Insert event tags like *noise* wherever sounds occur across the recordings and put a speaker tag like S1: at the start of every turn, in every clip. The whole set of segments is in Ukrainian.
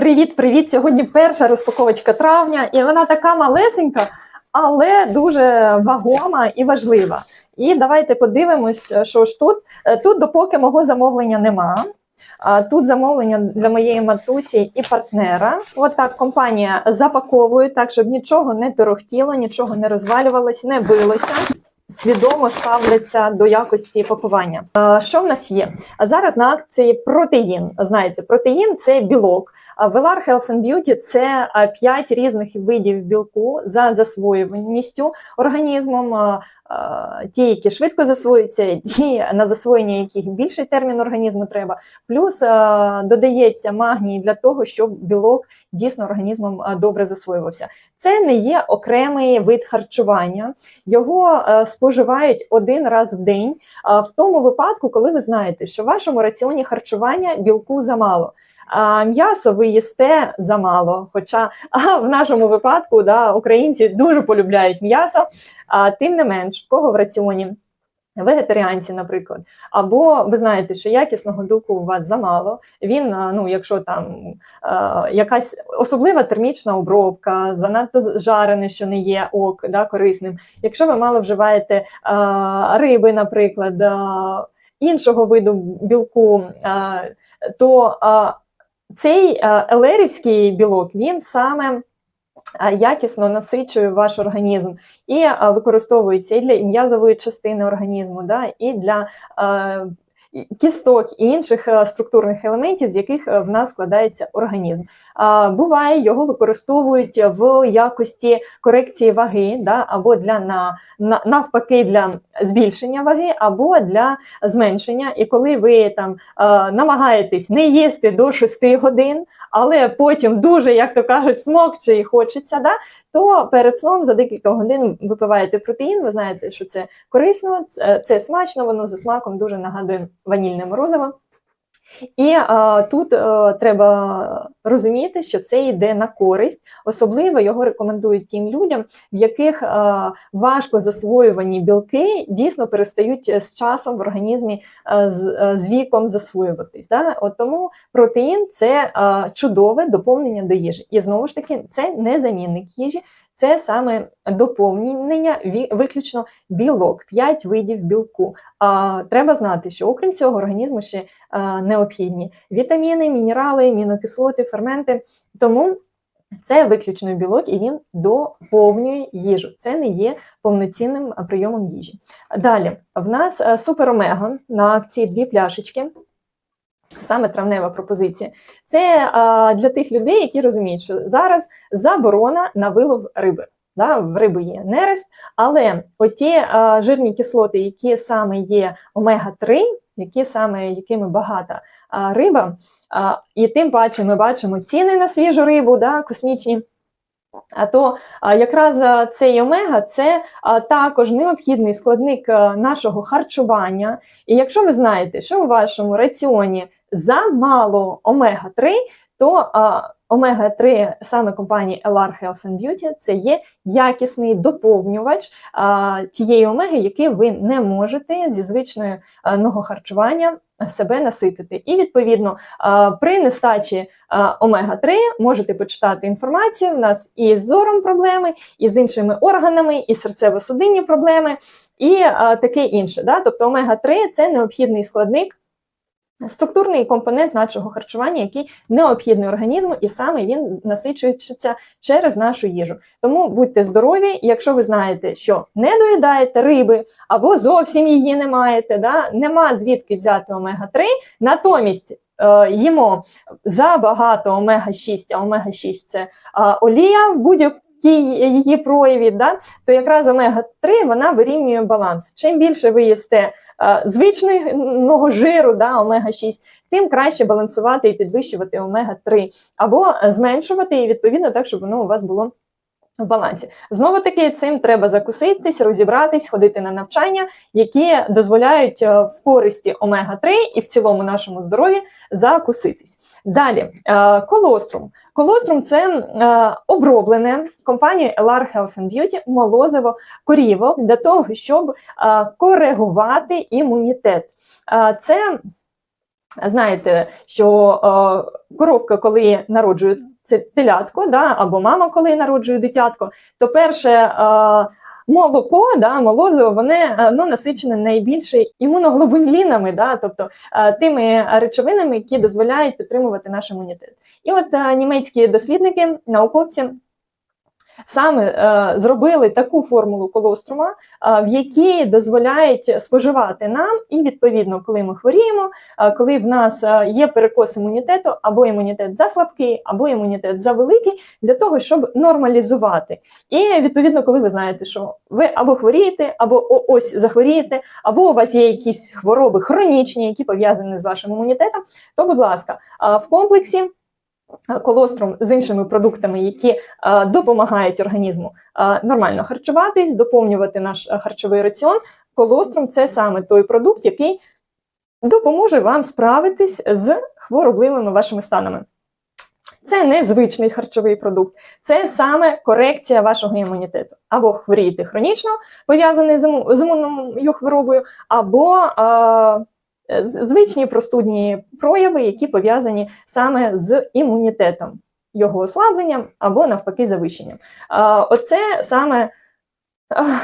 S1: Привіт-привіт! Сьогодні перша розпаковочка травня, і вона така малесенька, але дуже вагома і важлива. І давайте подивимось, що ж тут. Е, Тут допоки мого замовлення нема. Тут замовлення для моєї матусі і партнера. От так компанія запаковує так, щоб нічого не торохтіло, нічого не розвалювалося, не билося. Свідомо ставляться до якості пакування. Що в нас є? А зараз на акції протеїн. Знаєте, протеїн це білок. Velar Health and Beauty – це 5 різних видів білку за засвоюваністю організмом. А, Ті, які швидко засвоюються, ті, на засвоєння яких більший термін організму треба. Плюс додається магній для того, щоб білок дійсно організмом добре засвоювався. Це не є окремий вид харчування. Його е, споживають один раз в день. В тому випадку, коли ви знаєте, що в вашому раціоні харчування білку замало. А м'ясо ви їсте замало. Хоча *laughs* а, в нашому випадку да, українці дуже полюбляють м'ясо, а тим не менш, в кого в раціоні. Вегетаріанці, наприклад, або ви знаєте, що якісного білку у вас замало. Він, ну, якщо там е, якась особлива термічна обробка, занадто жарене, що не є ок, да, корисним. Якщо ви мало вживаєте е, риби, наприклад, е, іншого виду білку, е, то е, цей е, елерівський білок він саме е, якісно насичує ваш організм і е, використовується і для м'язової частини організму, да, і для кісток і інших е, структурних елементів, з яких е, в нас складається організм. Буває, його використовують в якості корекції ваги, да, або для на, на, навпаки для збільшення ваги, або для зменшення. І коли ви там е, намагаєтесь не їсти до 6 годин, але потім дуже, як то кажуть, смокче і хочеться, да, то перед сном за декілька годин випиваєте протеїн. Ви знаєте, що це корисно, це смачно, воно за смаком дуже нагадує ванільне морозиво. І е, тут е, треба розуміти, що це йде на користь. Особливо його рекомендують тим людям, в яких е, важко засвоювані білки дійсно перестають з часом в організмі е, з, е, з віком засвоюватись. Да? От тому протеїн це е, чудове доповнення до їжі. І знову ж таки, це не замінник їжі, це саме доповнення виключно білок, 5 видів білку. А, треба знати, що окрім цього організму ще необхідні вітаміни, мінерали, амінокислоти, ферменти. Тому це виключно білок, і він доповнює їжу. Це не є повноцінним прийомом їжі. Далі в нас е, суперомега на акції дві пляшечки. Саме травнева пропозиція. Це а, для тих людей, які розуміють, що зараз заборона на вилов риби. Да, в риби є нерест, але оті а, жирні кислоти, які саме є омега-3, які саме якими багата а, риба, а, і тим паче ми бачимо ціни на свіжу рибу, да, космічні. А то якраз цей омега це також необхідний складник нашого харчування. І якщо ви знаєте, що у вашому раціоні замало омега-3, то а, омега-3 саме компанії LR Health and Beauty це є якісний доповнювач а, тієї омеги, який ви не можете зі звичного харчування себе наситити. І відповідно а, при нестачі а, омега-3 можете почитати інформацію. У нас і з зором проблеми, і з іншими органами, і серцево-судинні проблеми, і а, таке інше. Да? Тобто омега-3 це необхідний складник. Структурний компонент нашого харчування, який необхідний організму, і саме він насичується через нашу їжу. Тому будьте здорові, якщо ви знаєте, що не доїдаєте риби або зовсім її не маєте, да, нема звідки взяти омега-3, натомість е, їмо забагато омега-6, а омега-6 це е, олія в будь-якому її прояві, да, то якраз омега-3 вона вирівнює баланс. Чим більше ви їсте е, звичного жиру, да, омега-6, тим краще балансувати і підвищувати омега-3, або зменшувати і відповідно так, щоб воно у вас було в балансі. Знову таки, цим треба закуситись, розібратись, ходити на навчання, які дозволяють е, в користі омега-3 і в цілому нашому здоров'ї закуситись. Далі, е, колострум. Колострум це е, оброблене компанією LR Health and Beauty молозиво корівок для того, щоб коригувати імунітет. Це знаєте, що коровка, коли народжує це телятко, да, або мама, коли народжує дитятко, то перше. Е, Молоко, да, молозиво, вони е, ну, насичене найбільше імуноглобулінами, да, тобто е, тими речовинами, які дозволяють підтримувати наш імунітет. І от е, німецькі дослідники, науковці саме е, зробили таку формулу колострума, е, в якій дозволяють споживати нам, і відповідно, коли ми хворіємо, е, коли в нас є перекос імунітету, або імунітет заслабкий, або імунітет завеликий, для того, щоб нормалізувати. І відповідно, коли ви знаєте, що ви або хворієте, або ось захворієте, або у вас є якісь хвороби хронічні, які пов'язані з вашим імунітетом, то, будь ласка, в комплексі. Е, Колострум з іншими продуктами, які е, допомагають організму е, нормально харчуватись, доповнювати наш е, харчовий раціон. Колострум це саме той продукт, який допоможе вам справитись з хворобливими вашими станами. Це не звичний харчовий продукт, це саме корекція вашого імунітету. Або хворієте хронічно, пов'язаний з імунною хворобою, або е, звичні простудні прояви, які пов'язані саме з імунітетом, його ослабленням або навпаки завищенням. Е, оце саме е,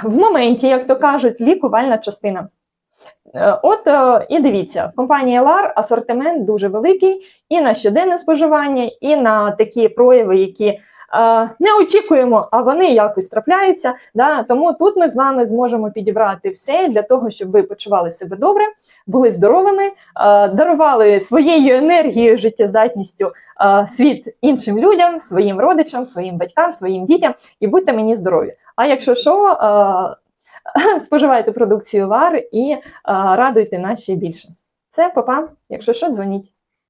S1: в моменті, як то кажуть, лікувальна частина. Е, От е, і дивіться, в компанії LAR асортимент дуже великий і на щоденне споживання, і на такі прояви, які е, не очікуємо, а вони якось трапляються. Да? Тому тут ми з вами зможемо підібрати все для того, щоб ви почували себе добре, були здоровими, е, дарували своєю енергією, життєздатністю е, світ іншим людям, своїм родичам, своїм батькам, своїм дітям, і будьте мені здорові. А якщо що, е, *laughs* споживайте продукцію LAR і е, радуйте нас ще більше. Це папа. Якщо що, дзвоніть.